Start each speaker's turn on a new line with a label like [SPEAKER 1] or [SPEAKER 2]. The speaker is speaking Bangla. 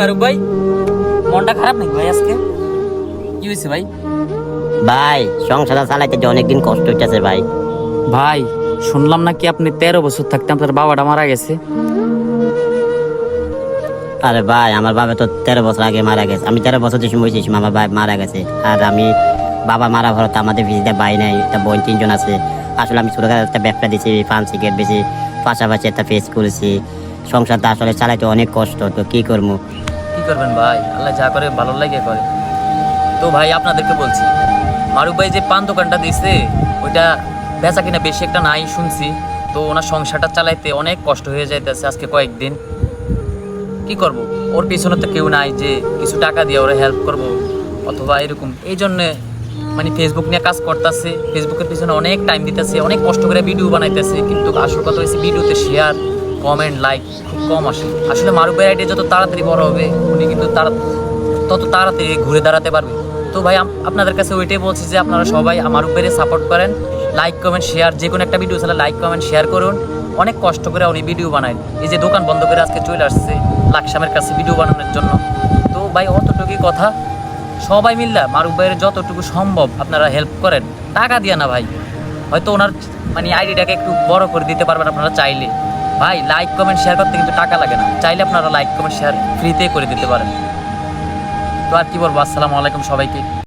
[SPEAKER 1] মারুক ভাই? মনটা খারাপ নাকি ভাই আজকে? কি হয়েছে ভাই?
[SPEAKER 2] ভাই সংসার চালাইতে যে অনেকদিন কষ্ট হইতেছে ভাই।
[SPEAKER 1] ভাই শুনলাম নাকি আপনি তেরো বছর থাকতে আপনার বাবাটা মারা গেছে?
[SPEAKER 2] আরে ভাই আমার বাবা তো তেরো বছর আগে মারা গেছে। আমি তেরো বছর যে সময় ছিলাম আমার ভাই মারা গেছে। আর আমি বাবা মারা ভরত আমাদের ভিজিতে ভাই নাই একটা বোন তিনজন আছে। আসলে আমি ছোটখাটো একটা ব্যবসা দিয়েছি পান সিগারেট বেশি পাশাপাশি একটা ফেস করেছি। সংসারটা আসলে চালাইতে অনেক কষ্ট তো কি করব?
[SPEAKER 1] কি করবেন ভাই? আল্লাহ যা করে, ভালো লাগে করে। তো ভাই, আপনাদেরকে বলছি মারুক ভাই যে পান দোকানটা দিয়েছে ওইটা বেচা কিনা বেশি একটা নাই শুনছি। তো ওনার সংসারটা চালাইতে অনেক কষ্ট হয়ে যাইতেছে আজকে কয়েকদিন। কি করব? ওর পিছনে তো কেউ নাই যে কিছু টাকা দিয়ে ওরা হেল্প করব, অথবা এরকম। এই জন্যে মানে ফেসবুক নিয়ে কাজ করতেছে। ফেসবুকের পিছনে অনেক টাইম দিতেছে, অনেক কষ্ট করে ভিডিও বানাইতেছে, কিন্তু আসল কথা হয়েছে ভিডিওতে শেয়ার কমেন্ট লাইক খুব কম আসে। আসলে ভাই আইডিয়া যত তাড়াতাড়ি বড় হবে, উনি কিন্তু তারা তত তাড়াতাড়ি ঘুরে দাঁড়াতে পারবে। তো ভাই আপনাদের কাছে ওইটাই বলছি যে আপনারা সবাই আমার উপরে সাপোর্ট করেন। লাইক কমেন্ট শেয়ার যে কোনো একটা ভিডিও লাইক কমেন্ট শেয়ার করুন। অনেক কষ্ট করে উনি ভিডিও বানায়। এই যে দোকান বন্ধ করে আজকে চলে আসছে, লাকসামের কাছে ভিডিও বানানোর জন্য। তো ভাই, অতটুকুই কথা। সবাই মিললা মারুক ভাইয়ের যতটুকু সম্ভব আপনারা হেল্প করেন। টাকা দিয়ে না ভাই। হয়তো ওনার মানে আইডিটাকে একটু বড় করে দিতে পারবেন আপনারা চাইলে। ভাই লাইক কমেন্ট শেয়ার করতে কিন্তু টাকা লাগে না। চাইলে আপনারা লাইক কমেন্ট শেয়ার ফ্রিতে করে দিতে পারেন। তো আর কি বলব, আসসালামু আলাইকুম সবাইকে।